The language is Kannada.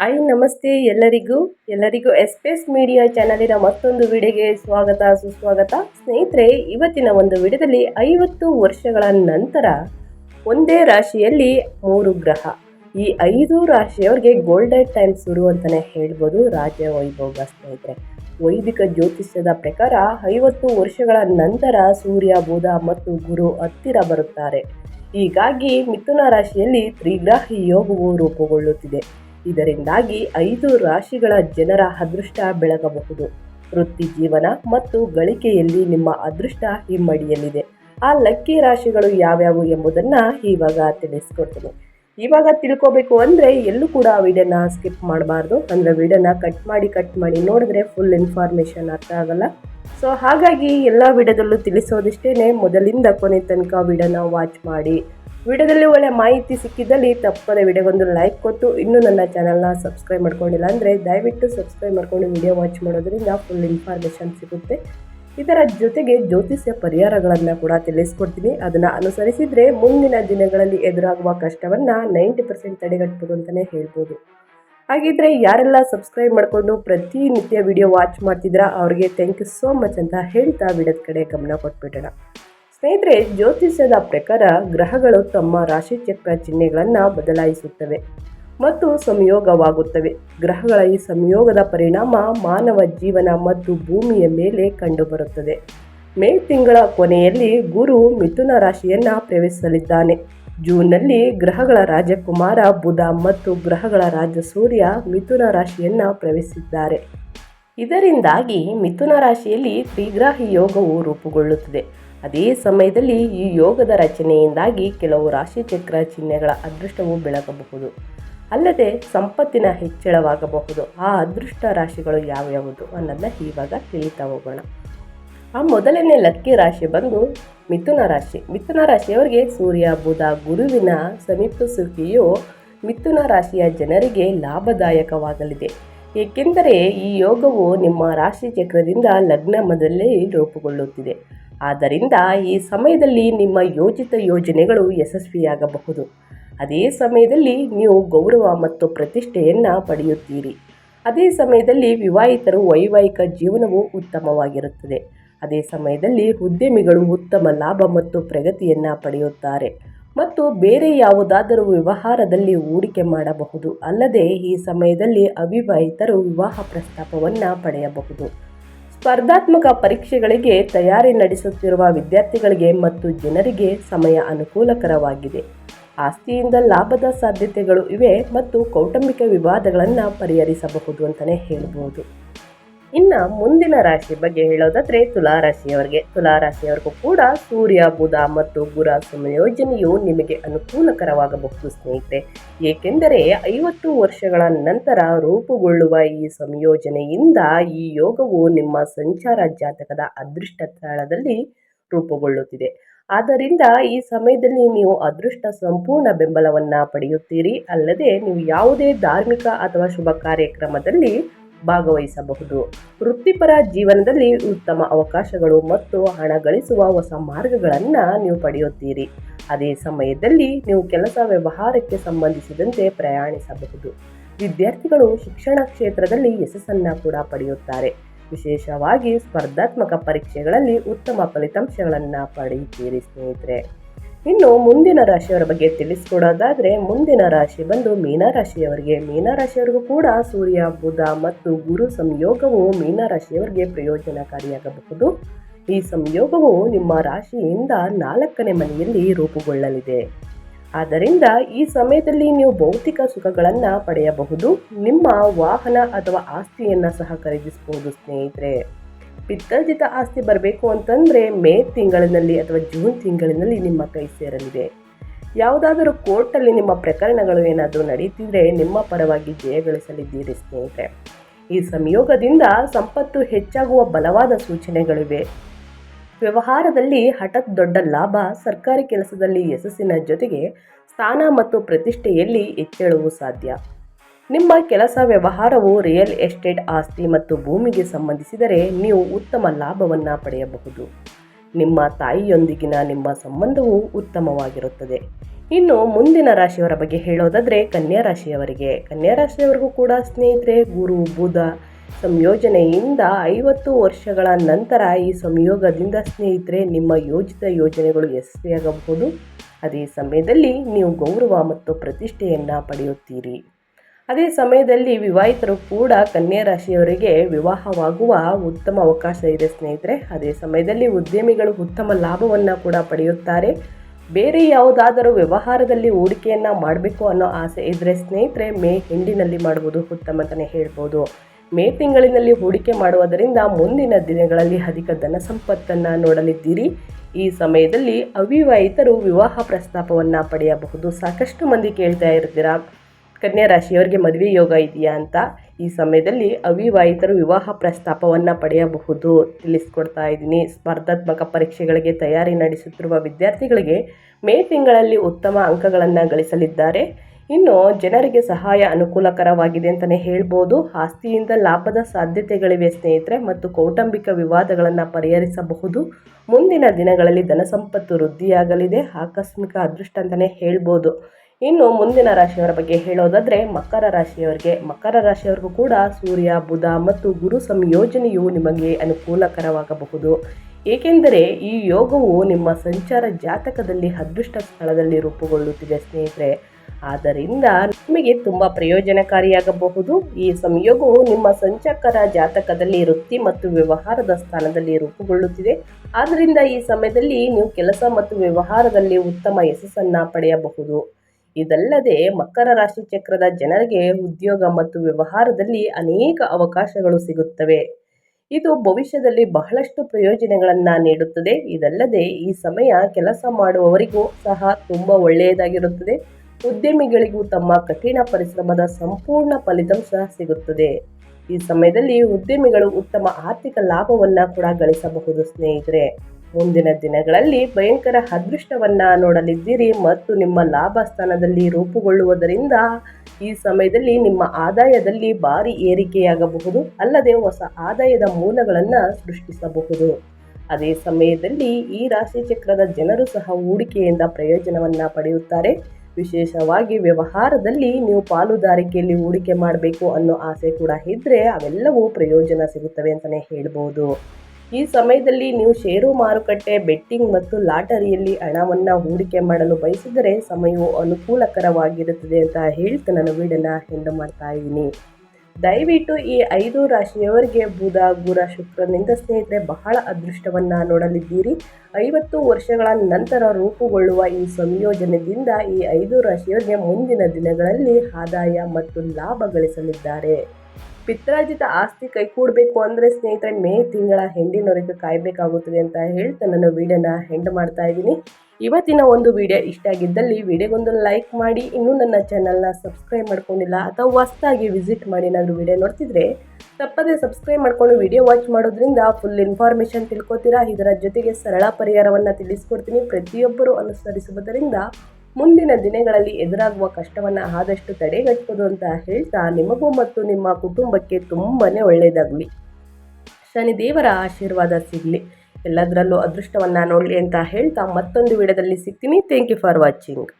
ಹಾಯ್ ನಮಸ್ತೆ ಎಲ್ಲರಿಗೂ. ಎಲ್ಲರಿಗೂ ಎಸ್ ಪಿ ಎಸ್ ಮೀಡಿಯಾ ಚಾನಲಿನ ಮತ್ತೊಂದು ವಿಡಿಯೋಗೆ ಸ್ವಾಗತ, ಸುಸ್ವಾಗತ. ಸ್ನೇಹಿತರೆ, ಇವತ್ತಿನ ಒಂದು ವಿಡಿಯೋದಲ್ಲಿ ಐವತ್ತು ವರ್ಷಗಳ ನಂತರ ಒಂದೇ ರಾಶಿಯಲ್ಲಿ ಮೂರು ಗ್ರಹ. ಈ ಐದು ರಾಶಿಯವರಿಗೆ ಗೋಲ್ಡನ್ ಟೈಮ್ ಶುರು ಅಂತಲೇ ಹೇಳ್ಬೋದು ರಾಜ ವೈಭೋಗ ಸ್ನೇಹಿತರೆ. ವೈದಿಕ ಜ್ಯೋತಿಷ್ಯದ ಪ್ರಕಾರ ಐವತ್ತು ವರ್ಷಗಳ ನಂತರ ಸೂರ್ಯ, ಬುಧ ಮತ್ತು ಗುರು ಹತ್ತಿರ ಬರುತ್ತಾರೆ. ಹೀಗಾಗಿ ಮಿಥುನ ರಾಶಿಯಲ್ಲಿ ತ್ರಿಗ್ರಾಹಿ ಯೋಗವು ರೂಪುಗೊಳ್ಳುತ್ತಿದೆ. ಇದರಿಂದಾಗಿ ಐದು ರಾಶಿಗಳ ಜನರ ಅದೃಷ್ಟ ಬೆಳಗಬಹುದು. ವೃತ್ತಿ ಜೀವನ ಮತ್ತು ಗಳಿಕೆಯಲ್ಲಿ ನಿಮ್ಮ ಅದೃಷ್ಟ ಹಿಮ್ಮಡಿಯಲ್ಲಿದೆ. ಆ ಲಕ್ಕಿ ರಾಶಿಗಳು ಯಾವ್ಯಾವು ಎಂಬುದನ್ನು ಇವಾಗ ತಿಳಿಸ್ಕೊಡ್ತೀನಿ. ಇವಾಗ ತಿಳ್ಕೊಬೇಕು ಅಂದರೆ ಎಲ್ಲೂ ಕೂಡ ವಿಡಿಯೋನ ಸ್ಕಿಪ್ ಮಾಡಬಾರ್ದು. ಅಂದರೆ ವಿಡಿಯೋನ ಕಟ್ ಮಾಡಿ ಕಟ್ ಮಾಡಿ ನೋಡಿದ್ರೆ ಫುಲ್ ಇನ್ಫಾರ್ಮೇಷನ್ ಅರ್ಥ ಆಗಲ್ಲ. ಸೊ ಹಾಗಾಗಿ ಎಲ್ಲ ವಿಡಿಯೋದಲ್ಲೂ ತಿಳಿಸೋದಿಷ್ಟೇ ಮೊದಲಿಂದ ಕೊನೆ ತನಕ ವಿಡಿಯೋನ ವಾಚ್ ಮಾಡಿ. ವಿಡಿಯೋದಲ್ಲಿ ಒಳ್ಳೆ ಮಾಹಿತಿ ಸಿಕ್ಕಿದ್ದಲ್ಲಿ ತಪ್ಪದೆ ವಿಡಿಯೋಗೊಂದು ಲೈಕ್ ಕೊಟ್ಟು, ಇನ್ನೂ ನನ್ನ ಚಾನಲ್ನ ಸಬ್ಸ್ಕ್ರೈಬ್ ಮಾಡ್ಕೊಂಡಿಲ್ಲ ಅಂದರೆ ದಯವಿಟ್ಟು ಸಬ್ಸ್ಕ್ರೈಬ್ ಮಾಡ್ಕೊಂಡು ವಿಡಿಯೋ ವಾಚ್ ಮಾಡೋದರಿಂದ ಫುಲ್ ಇನ್ಫಾರ್ಮೇಷನ್ ಸಿಗುತ್ತೆ. ಇದರ ಜೊತೆಗೆ ಜ್ಯೋತಿಷ್ಯ ಪರಿಹಾರಗಳನ್ನು ಕೂಡ ತಿಳಿಸ್ಕೊಡ್ತೀನಿ. ಅದನ್ನು ಅನುಸರಿಸಿದರೆ ಮುಂದಿನ ದಿನಗಳಲ್ಲಿ ಎದುರಾಗುವ ಕಷ್ಟವನ್ನು ನೈಂಟಿ ಪರ್ಸೆಂಟ್ ತಡೆಗಟ್ಬೋದು ಅಂತಲೇ ಹೇಳ್ಬೋದು. ಹಾಗಿದ್ರೆ ಯಾರೆಲ್ಲ ಸಬ್ಸ್ಕ್ರೈಬ್ ಮಾಡಿಕೊಂಡು ಪ್ರತಿನಿತ್ಯ ವಿಡಿಯೋ ವಾಚ್ ಮಾಡ್ತಿದ್ರ ಅವ್ರಿಗೆ ಥ್ಯಾಂಕ್ ಯು ಸೋ ಮಚ್ ಅಂತ ಹೇಳ್ತಾ ವಿಡಿಯೋದ ಕಡೆ ಗಮನ ಕೊಟ್ಬಿಡೋಣ. ಸ್ನೇಹಿತರೆ, ಜ್ಯೋತಿಷ್ಯದ ಪ್ರಕಾರ ಗ್ರಹಗಳು ತಮ್ಮ ರಾಶಿಚಕ್ರ ಚಿಹ್ನೆಗಳನ್ನು ಬದಲಾಯಿಸುತ್ತವೆ ಮತ್ತು ಸಂಯೋಗವಾಗುತ್ತವೆ. ಗ್ರಹಗಳ ಈ ಸಂಯೋಗದ ಪರಿಣಾಮ ಮಾನವ ಜೀವನ ಮತ್ತು ಭೂಮಿಯ ಮೇಲೆ ಕಂಡುಬರುತ್ತದೆ. ಮೇ ತಿಂಗಳ ಕೊನೆಯಲ್ಲಿ ಗುರು ಮಿಥುನ ರಾಶಿಯನ್ನು ಪ್ರವೇಶಿಸಲಿದ್ದಾನೆ. ಜೂನ್ನಲ್ಲಿ ಗ್ರಹಗಳ ರಾಜಕುಮಾರ ಬುಧ ಮತ್ತು ಗ್ರಹಗಳ ರಾಜ ಸೂರ್ಯ ಮಿಥುನ ರಾಶಿಯನ್ನು ಪ್ರವೇಶಿಸಿದ್ದಾರೆ. ಇದರಿಂದಾಗಿ ಮಿಥುನ ರಾಶಿಯಲ್ಲಿ ತ್ರಿಗ್ರಾಹಿ ಯೋಗವು ರೂಪುಗೊಳ್ಳುತ್ತದೆ. ಅದೇ ಸಮಯದಲ್ಲಿ ಈ ಯೋಗದ ರಚನೆಯಿಂದಾಗಿ ಕೆಲವು ರಾಶಿಚಕ್ರ ಚಿಹ್ನೆಗಳ ಅದೃಷ್ಟವು ಬೆಳಗಬಹುದು. ಅಲ್ಲದೆ ಸಂಪತ್ತಿನ ಹೆಚ್ಚಳವಾಗಬಹುದು. ಆ ಅದೃಷ್ಟ ರಾಶಿಗಳು ಯಾವ್ಯಾವುದು ಅನ್ನೋದನ್ನ ಇವಾಗ ತಿಳಿತಾ ಹೋಗೋಣ. ಆ ಮೊದಲನೇ ಲಕ್ಕಿ ರಾಶಿ ಬಂದು ಮಿಥುನ ರಾಶಿ. ಮಿಥುನ ರಾಶಿಯವರಿಗೆ ಸೂರ್ಯ, ಬುಧ, ಗುರುವಿನ ಸಮೀಪಿಸುವಿಕೆಯು ಮಿಥುನ ರಾಶಿಯ ಜನರಿಗೆ ಲಾಭದಾಯಕವಾಗಲಿದೆ. ಏಕೆಂದರೆ ಈ ಯೋಗವು ನಿಮ್ಮ ರಾಶಿ ಚಕ್ರದಿಂದ ಲಗ್ನ ಮೊದಲೇ ರೂಪುಗೊಳ್ಳುತ್ತಿದೆ. ಆದ್ದರಿಂದ ಈ ಸಮಯದಲ್ಲಿ ನಿಮ್ಮ ಯೋಜಿತ ಯೋಜನೆಗಳು ಯಶಸ್ವಿಯಾಗಬಹುದು. ಅದೇ ಸಮಯದಲ್ಲಿ ನೀವು ಗೌರವ ಮತ್ತು ಪ್ರತಿಷ್ಠೆಯನ್ನು ಪಡೆಯುತ್ತೀರಿ. ಅದೇ ಸಮಯದಲ್ಲಿ ವಿವಾಹಿತರು ವೈವಾಹಿಕ ಜೀವನವು ಉತ್ತಮವಾಗಿರುತ್ತದೆ. ಅದೇ ಸಮಯದಲ್ಲಿ ಉದ್ಯಮಿಗಳು ಉತ್ತಮ ಲಾಭ ಮತ್ತು ಪ್ರಗತಿಯನ್ನು ಪಡೆಯುತ್ತಾರೆ. ಮತ್ತು ಬೇರೆ ಯಾವುದಾದರೂ ವ್ಯವಹಾರದಲ್ಲಿ ಹೂಡಿಕೆ ಮಾಡಬಹುದು. ಅಲ್ಲದೆ ಈ ಸಮಯದಲ್ಲಿ ಅವಿವಾಹಿತರು ವಿವಾಹ ಪ್ರಸ್ತಾಪವನ್ನು ಪಡೆಯಬಹುದು. ಸ್ಪರ್ಧಾತ್ಮಕ ಪರೀಕ್ಷೆಗಳಿಗೆ ತಯಾರಿ ನಡೆಸುತ್ತಿರುವ ವಿದ್ಯಾರ್ಥಿಗಳಿಗೆ ಮತ್ತು ಜನರಿಗೆ ಸಮಯ ಅನುಕೂಲಕರವಾಗಿದೆ. ಆಸ್ತಿಯಿಂದ ಲಾಭದ ಸಾಧ್ಯತೆಗಳು ಇವೆ ಮತ್ತು ಕೌಟುಂಬಿಕ ವಿವಾದಗಳನ್ನು ಪರಿಹರಿಸಬಹುದು ಅಂತಲೇ ಹೇಳ್ಬೋದು. ಇನ್ನು ಮುಂದಿನ ರಾಶಿ ಬಗ್ಗೆ ಹೇಳೋದಾದರೆ ತುಲಾರಾಶಿಯವರಿಗೆ. ತುಲಾರಾಶಿಯವರಿಗೂ ಕೂಡ ಸೂರ್ಯ, ಬುಧ ಮತ್ತು ಗುರ ಸಂಯೋಜನೆಯು ನಿಮಗೆ ಅನುಕೂಲಕರವಾಗಬಹುದು ಸ್ನೇಹಿತರೆ. ಏಕೆಂದರೆ ಐವತ್ತು ವರ್ಷಗಳ ನಂತರ ರೂಪುಗೊಳ್ಳುವ ಈ ಸಂಯೋಜನೆಯಿಂದ ಈ ಯೋಗವು ನಿಮ್ಮ ಸಂಚಾರ ಜಾತಕದ ಅದೃಷ್ಟ ಸ್ಥಳದಲ್ಲಿ ರೂಪುಗೊಳ್ಳುತ್ತಿದೆ. ಆದ್ದರಿಂದ ಈ ಸಮಯದಲ್ಲಿ ನೀವು ಅದೃಷ್ಟ ಸಂಪೂರ್ಣ ಬೆಂಬಲವನ್ನು ಪಡೆಯುತ್ತೀರಿ. ಅಲ್ಲದೆ ನೀವು ಯಾವುದೇ ಧಾರ್ಮಿಕ ಅಥವಾ ಶುಭ ಕಾರ್ಯಕ್ರಮದಲ್ಲಿ ಭಾಗವಹಿಸಬಹುದು. ವೃತ್ತಿಪರ ಜೀವನದಲ್ಲಿ ಉತ್ತಮ ಅವಕಾಶಗಳು ಮತ್ತು ಹಣ ಗಳಿಸುವ ಹೊಸ ಮಾರ್ಗಗಳನ್ನು ನೀವು ಪಡೆಯುತ್ತೀರಿ. ಅದೇ ಸಮಯದಲ್ಲಿ ನೀವು ಕೆಲಸ ವ್ಯವಹಾರಕ್ಕೆ ಸಂಬಂಧಿಸಿದಂತೆ ಪ್ರಯಾಣಿಸಬಹುದು. ವಿದ್ಯಾರ್ಥಿಗಳು ಶಿಕ್ಷಣ ಕ್ಷೇತ್ರದಲ್ಲಿ ಯಶಸ್ಸನ್ನು ಕೂಡ ಪಡೆಯುತ್ತಾರೆ. ವಿಶೇಷವಾಗಿ ಸ್ಪರ್ಧಾತ್ಮಕ ಪರೀಕ್ಷೆಗಳಲ್ಲಿ ಉತ್ತಮ ಫಲಿತಾಂಶಗಳನ್ನು ಪಡೆಯುತ್ತೀರಿ ಸ್ನೇಹಿತರೆ. ಇನ್ನು ಮುಂದಿನ ರಾಶಿಯವರ ಬಗ್ಗೆ ತಿಳಿಸ್ಕೊಡೋದಾದರೆ, ಮುಂದಿನ ರಾಶಿ ಬಂದು ಮೀನರಾಶಿಯವರಿಗೆ ಮೀನರಾಶಿಯವರಿಗೂ ಕೂಡ ಸೂರ್ಯ, ಬುಧ ಮತ್ತು ಗುರು ಸಂಯೋಗವು ಮೀನರಾಶಿಯವರಿಗೆ ಪ್ರಯೋಜನಕಾರಿಯಾಗಬಹುದು. ಈ ಸಂಯೋಗವು ನಿಮ್ಮ ರಾಶಿಯಿಂದ ನಾಲ್ಕನೇ ಮನೆಯಲ್ಲಿ ರೂಪುಗೊಳ್ಳಲಿದೆ. ಆದ್ದರಿಂದ ಈ ಸಮಯದಲ್ಲಿ ನೀವು ಭೌತಿಕ ಸುಖಗಳನ್ನು ಪಡೆಯಬಹುದು. ನಿಮ್ಮ ವಾಹನ ಅಥವಾ ಆಸ್ತಿಯನ್ನು ಸಹ ಖರೀದಿಸಬಹುದು, ಸ್ನೇಹಿತರೆ. ಪಿತ್ತರ್ಜಿತ ಆಸ್ತಿ ಬರಬೇಕು ಅಂತಂದರೆ ಮೇ ತಿಂಗಳಿನಲ್ಲಿ ಅಥವಾ ಜೂನ್ ತಿಂಗಳಿನಲ್ಲಿ ನಿಮ್ಮ ಕೈ ಸೇರಲಿದೆ. ಯಾವುದಾದರೂ ಕೋರ್ಟಲ್ಲಿ ನಿಮ್ಮ ಪ್ರಕರಣಗಳು ಏನಾದರೂ ನಡೀತಿದ್ರೆ ನಿಮ್ಮ ಪರವಾಗಿ ಜಯಗಳಿಸಲಿದ್ದೀರಿ ಸ್ನೇಹಿತರೆ. ಈ ಸಂಯೋಗದಿಂದ ಸಂಪತ್ತು ಹೆಚ್ಚಾಗುವ ಬಲವಾದ ಸೂಚನೆಗಳಿವೆ. ವ್ಯವಹಾರದಲ್ಲಿ ಹಠಾತ್ ದೊಡ್ಡ ಲಾಭ, ಸರ್ಕಾರಿ ಕೆಲಸದಲ್ಲಿ ಯಶಸ್ಸಿನ ಜೊತೆಗೆ ಸ್ಥಾನ ಮತ್ತು ಪ್ರತಿಷ್ಠೆಯಲ್ಲಿ ಹೆಚ್ಚಳವು ಸಾಧ್ಯ. ನಿಮ್ಮ ಕೆಲಸ ವ್ಯವಹಾರವು ರಿಯಲ್ ಎಸ್ಟೇಟ್ ಆಸ್ತಿ ಮತ್ತು ಭೂಮಿಗೆ ಸಂಬಂಧಿಸಿದರೆ ನೀವು ಉತ್ತಮ ಲಾಭವನ್ನು ಪಡೆಯಬಹುದು. ನಿಮ್ಮ ತಾಯಿಯೊಂದಿಗಿನ ನಿಮ್ಮ ಸಂಬಂಧವು ಉತ್ತಮವಾಗಿರುತ್ತದೆ. ಇನ್ನು ಮುಂದಿನ ರಾಶಿಯವರ ಬಗ್ಗೆ ಹೇಳೋದಾದರೆ ಕನ್ಯಾ ರಾಶಿಯವರಿಗೆ. ಕನ್ಯಾ ರಾಶಿಯವರಿಗೂ ಕೂಡ ಸ್ನೇಹಿತರೆ, ಗುರು, ಬುಧ ಸಂಯೋಜನೆಯಿಂದ ಐವತ್ತು ವರ್ಷಗಳ ನಂತರ ಈ ಸಂಯೋಗದಿಂದ ಸ್ನೇಹಿತರೆ, ನಿಮ್ಮ ಯೋಜಿತ ಯೋಜನೆಗಳು ಯಶಸ್ವಿಯಾಗಬಹುದು. ಅದೇ ಸಮಯದಲ್ಲಿ ನೀವು ಗೌರವ ಮತ್ತು ಪ್ರತಿಷ್ಠೆಯನ್ನು ಪಡೆಯುತ್ತೀರಿ. ಅದೇ ಸಮಯದಲ್ಲಿ ವಿವಾಹಿತರು ಕೂಡ ಕನ್ಯಾ ರಾಶಿಯವರಿಗೆ ವಿವಾಹವಾಗುವ ಉತ್ತಮ ಅವಕಾಶ ಇದೆ ಸ್ನೇಹಿತರೆ. ಅದೇ ಸಮಯದಲ್ಲಿ ಉದ್ಯಮಿಗಳು ಉತ್ತಮ ಲಾಭವನ್ನು ಕೂಡ ಪಡೆಯುತ್ತಾರೆ. ಬೇರೆ ಯಾವುದಾದರೂ ವ್ಯವಹಾರದಲ್ಲಿ ಹೂಡಿಕೆಯನ್ನು ಮಾಡಬೇಕು ಅನ್ನೋ ಆಸೆ ಇದ್ದರೆ ಸ್ನೇಹಿತರೆ, ಮೇ ಹೆಂಡಿನಲ್ಲಿ ಮಾಡುವುದು ಉತ್ತಮ ಅಂತಲೇ ಹೇಳ್ಬೋದು. ಮೇ ತಿಂಗಳಿನಲ್ಲಿ ಹೂಡಿಕೆ ಮಾಡುವುದರಿಂದ ಮುಂದಿನ ದಿನಗಳಲ್ಲಿ ಅಧಿಕ ಧನ ಸಂಪತ್ತನ್ನು ನೋಡಲಿದ್ದೀರಿ. ಈ ಸಮಯದಲ್ಲಿ ಅವಿವಾಹಿತರು ವಿವಾಹ ಪ್ರಸ್ತಾಪವನ್ನು ಪಡೆಯಬಹುದು. ಸಾಕಷ್ಟು ಮಂದಿ ಕೇಳ್ತಾ ಇರ್ತೀರಾ? ಕನ್ಯಾ ರಾಶಿಯವರಿಗೆ ಮದುವೆ ಯೋಗ ಇದೆಯಾ ಅಂತ ಈ ಸಮಯದಲ್ಲಿ ಅವಿವಾಹಿತರು ವಿವಾಹ ಪ್ರಸ್ತಾಪವನ್ನು ಪಡೆಯಬಹುದು. ತಿಳಿಸ್ಕೊಡ್ತಾ ಇದ್ದೀನಿ. ಸ್ಪರ್ಧಾತ್ಮಕ ಪರೀಕ್ಷೆಗಳಿಗೆ ತಯಾರಿ ನಡೆಸುತ್ತಿರುವ ವಿದ್ಯಾರ್ಥಿಗಳಿಗೆ ಮೇ ತಿಂಗಳಲ್ಲಿ ಉತ್ತಮ ಅಂಕಗಳನ್ನು ಗಳಿಸಲಿದ್ದಾರೆ. ಇನ್ನು ಜನರಿಗೆ ಸಹಾಯ ಅನುಕೂಲಕರವಾಗಿದೆ ಅಂತಲೇ ಹೇಳ್ಬೋದು. ಆಸ್ತಿಯಿಂದ ಲಾಭದ ಸಾಧ್ಯತೆಗಳಿವೆ ಸ್ನೇಹಿತರೆ ಮತ್ತು ಕೌಟುಂಬಿಕ ವಿವಾದಗಳನ್ನು ಪರಿಹರಿಸಬಹುದು. ಮುಂದಿನ ದಿನಗಳಲ್ಲಿ ಧನಸಂಪತ್ತು ವೃದ್ಧಿಯಾಗಲಿದೆ. ಆಕಸ್ಮಿಕ ಅದೃಷ್ಟ ಅಂತಲೇ ಹೇಳ್ಬೋದು. ಇನ್ನು ಮುಂದಿನ ರಾಶಿಯವರ ಬಗ್ಗೆ ಹೇಳೋದಾದರೆ ಮಕರ ರಾಶಿಯವರಿಗೆ. ಮಕರ ರಾಶಿಯವರಿಗೂ ಕೂಡ ಸೂರ್ಯ, ಬುಧ ಮತ್ತು ಗುರು ಸಂಯೋಜನೆಯು ನಿಮಗೆ ಅನುಕೂಲಕರವಾಗಬಹುದು. ಏಕೆಂದರೆ ಈ ಯೋಗವು ನಿಮ್ಮ ಸಂಚಾರ ಜಾತಕದಲ್ಲಿ, ಅದೃಷ್ಟ ಸ್ಥಳದಲ್ಲಿ ರೂಪುಗೊಳ್ಳುತ್ತಿದೆ ಸ್ನೇಹಿತರೆ. ಆದ್ದರಿಂದ ನಿಮಗೆ ತುಂಬ ಪ್ರಯೋಜನಕಾರಿಯಾಗಬಹುದು. ಈ ಸಂಯೋಗವು ನಿಮ್ಮ ಸಂಚಕರ ಜಾತಕದಲ್ಲಿ ವೃತ್ತಿ ಮತ್ತು ವ್ಯವಹಾರದ ಸ್ಥಾನದಲ್ಲಿ ರೂಪುಗೊಳ್ಳುತ್ತಿದೆ. ಆದ್ದರಿಂದ ಈ ಸಮಯದಲ್ಲಿ ನೀವು ಕೆಲಸ ಮತ್ತು ವ್ಯವಹಾರದಲ್ಲಿ ಉತ್ತಮ ಯಶಸ್ಸನ್ನು ಪಡೆಯಬಹುದು. ಇದಲ್ಲದೆ ಮಕರ ರಾಶಿ ಚಕ್ರದ ಜನರಿಗೆ ಉದ್ಯೋಗ ಮತ್ತು ವ್ಯವಹಾರದಲ್ಲಿ ಅನೇಕ ಅವಕಾಶಗಳು ಸಿಗುತ್ತವೆ. ಇದು ಭವಿಷ್ಯದಲ್ಲಿ ಬಹಳಷ್ಟು ಪ್ರಯೋಜನಗಳನ್ನು ನೀಡುತ್ತದೆ. ಇದಲ್ಲದೆ ಈ ಸಮಯ ಕೆಲಸ ಮಾಡುವವರಿಗೂ ಸಹ ತುಂಬ ಒಳ್ಳೆಯದಾಗಿರುತ್ತದೆ. ಉದ್ಯಮಿಗಳಿಗೂ ತಮ್ಮ ಕಠಿಣ ಪರಿಶ್ರಮದ ಸಂಪೂರ್ಣ ಫಲಿತಾಂಶ ಸಿಗುತ್ತದೆ. ಈ ಸಮಯದಲ್ಲಿ ಉದ್ಯಮಿಗಳು ಉತ್ತಮ ಆರ್ಥಿಕ ಲಾಭವನ್ನು ಕೂಡ ಗಳಿಸಬಹುದು ಸ್ನೇಹಿತರೆ. ಮುಂದಿನ ದಿನಗಳಲ್ಲಿ ಭಯಂಕರ ಅದೃಷ್ಟವನ್ನ ನೋಡಲಿದ್ದೀರಿ ಮತ್ತು ನಿಮ್ಮ ಲಾಭ ಸ್ಥಾನದಲ್ಲಿ ರೂಪುಗೊಳ್ಳುವುದರಿಂದ ಈ ಸಮಯದಲ್ಲಿ ನಿಮ್ಮ ಆದಾಯದಲ್ಲಿ ಭಾರಿ ಏರಿಕೆಯಾಗಬಹುದು, ಅಲ್ಲದೆ ಹೊಸ ಆದಾಯದ ಮೂಲಗಳನ್ನು ಸೃಷ್ಟಿಸಬಹುದು. ಅದೇ ಸಮಯದಲ್ಲಿ ಈ ರಾಶಿ ಚಕ್ರದ ಜನರು ಸಹ ಹೂಡಿಕೆಯಿಂದ ಪ್ರಯೋಜನವನ್ನ ಪಡೆಯುತ್ತಾರೆ. ವಿಶೇಷವಾಗಿ ವ್ಯವಹಾರದಲ್ಲಿ ನೀವು ಪಾಲುದಾರಿಕೆಯಲ್ಲಿ ಹೂಡಿಕೆ ಮಾಡಬೇಕು ಅನ್ನೋ ಆಸೆ ಕೂಡ ಇದ್ದರೆ ಅವೆಲ್ಲವೂ ಪ್ರಯೋಜನ ಸಿಗುತ್ತವೆ ಅಂತಲೇ ಹೇಳ್ಬೋದು. ಈ ಸಮಯದಲ್ಲಿ ನೀವು ಷೇರು ಮಾರುಕಟ್ಟೆ, ಬೆಟ್ಟಿಂಗ್ ಮತ್ತು ಲಾಟರಿಯಲ್ಲಿ ಹಣವನ್ನು ಹೂಡಿಕೆ ಮಾಡಲು ಬಯಸಿದರೆ ಸಮಯವು ಅನುಕೂಲಕರವಾಗಿರುತ್ತದೆ ಅಂತ ಹೇಳ್ತಾ ನಾನು ವೀಡನ್ನು ಹೆಂಡ ಮಾಡ್ತಾ ಇದ್ದೀನಿ. ದಯವಿಟ್ಟು ಈ ಐದು ರಾಶಿಯವರಿಗೆ ಬುಧ, ಗುರ ಶುಕ್ರನಿಂದ ಸ್ನೇಹಿತರೆ ಬಹಳ ಅದೃಷ್ಟವನ್ನು ನೋಡಲಿದ್ದೀರಿ. ಐವತ್ತು ವರ್ಷಗಳ ನಂತರ ರೂಪುಗೊಳ್ಳುವ ಈ ಸಂಯೋಜನೆಯಿಂದ ಈ ಐದು ರಾಶಿಯವರಿಗೆ ಮುಂದಿನ ದಿನಗಳಲ್ಲಿ ಆದಾಯ ಮತ್ತು ಲಾಭ ಗಳಿಸಲಿದ್ದಾರೆ. ಪಿತ್ರಾರ್ಜಿತ ಆಸ್ತಿ ಕೈಗೂಡಬೇಕು ಅಂದರೆ ಸ್ನೇಹಿತರೆ, ಮೇ ತಿಂಗಳ ಹೆಂಡಿನವರೆಗೆ ಕಾಯಬೇಕಾಗುತ್ತದೆ ಅಂತ ಹೇಳ್ತಾ ನನ್ನ ವೀಡಿಯೋನ ಹೆಂಡ್ ಮಾಡ್ತಾ ಇದ್ದೀನಿ. ಇವತ್ತಿನ ಒಂದು ವಿಡಿಯೋ ಇಷ್ಟ ಆಗಿದ್ದಲ್ಲಿ ವಿಡಿಯೋಗೊಂದು ಲೈಕ್ ಮಾಡಿ, ಇನ್ನೂ ನನ್ನ ಚಾನಲ್ನ ಸಬ್ಸ್ಕ್ರೈಬ್ ಮಾಡ್ಕೊಂಡಿಲ್ಲ ಅಥವಾ ಹೊಸ್ದಾಗಿ ವಿಸಿಟ್ ಮಾಡಿ ಏನಾದರೂ ವಿಡಿಯೋ ನೋಡ್ತಿದ್ರೆ, ತಪ್ಪದೇ ಸಬ್ಸ್ಕ್ರೈಬ್ ಮಾಡ್ಕೊಂಡು ವಿಡಿಯೋ ವಾಚ್ ಮಾಡೋದ್ರಿಂದ ಫುಲ್ ಇನ್ಫಾರ್ಮೇಷನ್ ತಿಳ್ಕೊತೀರಾ. ಇದರ ಜೊತೆಗೆ ಸರಳ ಪರಿಹಾರವನ್ನು ತಿಳಿಸ್ಕೊಡ್ತೀನಿ. ಪ್ರತಿಯೊಬ್ಬರು ಅನುಸರಿಸುವುದರಿಂದ ಮುಂದಿನ ದಿನಗಳಲ್ಲಿ ಎದುರಾಗುವ ಕಷ್ಟವನ್ನು ಆದಷ್ಟು ತಡೆಗಟ್ಟಬಹುದು ಅಂತ ಹೇಳ್ತಾ ನಿಮಗೂ ಮತ್ತು ನಿಮ್ಮ ಕುಟುಂಬಕ್ಕೆ ತುಂಬಾ ಒಳ್ಳೆಯದಾಗಲಿ ಶನಿದೇವರ ಆಶೀರ್ವಾದ ಸಿಗಲಿ. ಎಲ್ಲದರಲ್ಲೂ ಅದೃಷ್ಟವನ್ನು ನೋಡಲಿ ಅಂತ ಹೇಳ್ತಾ ಮತ್ತೊಂದು ವಿಡಿಯೋದಲ್ಲಿ ಸಿಗ್ತೀನಿ. Thank you for watching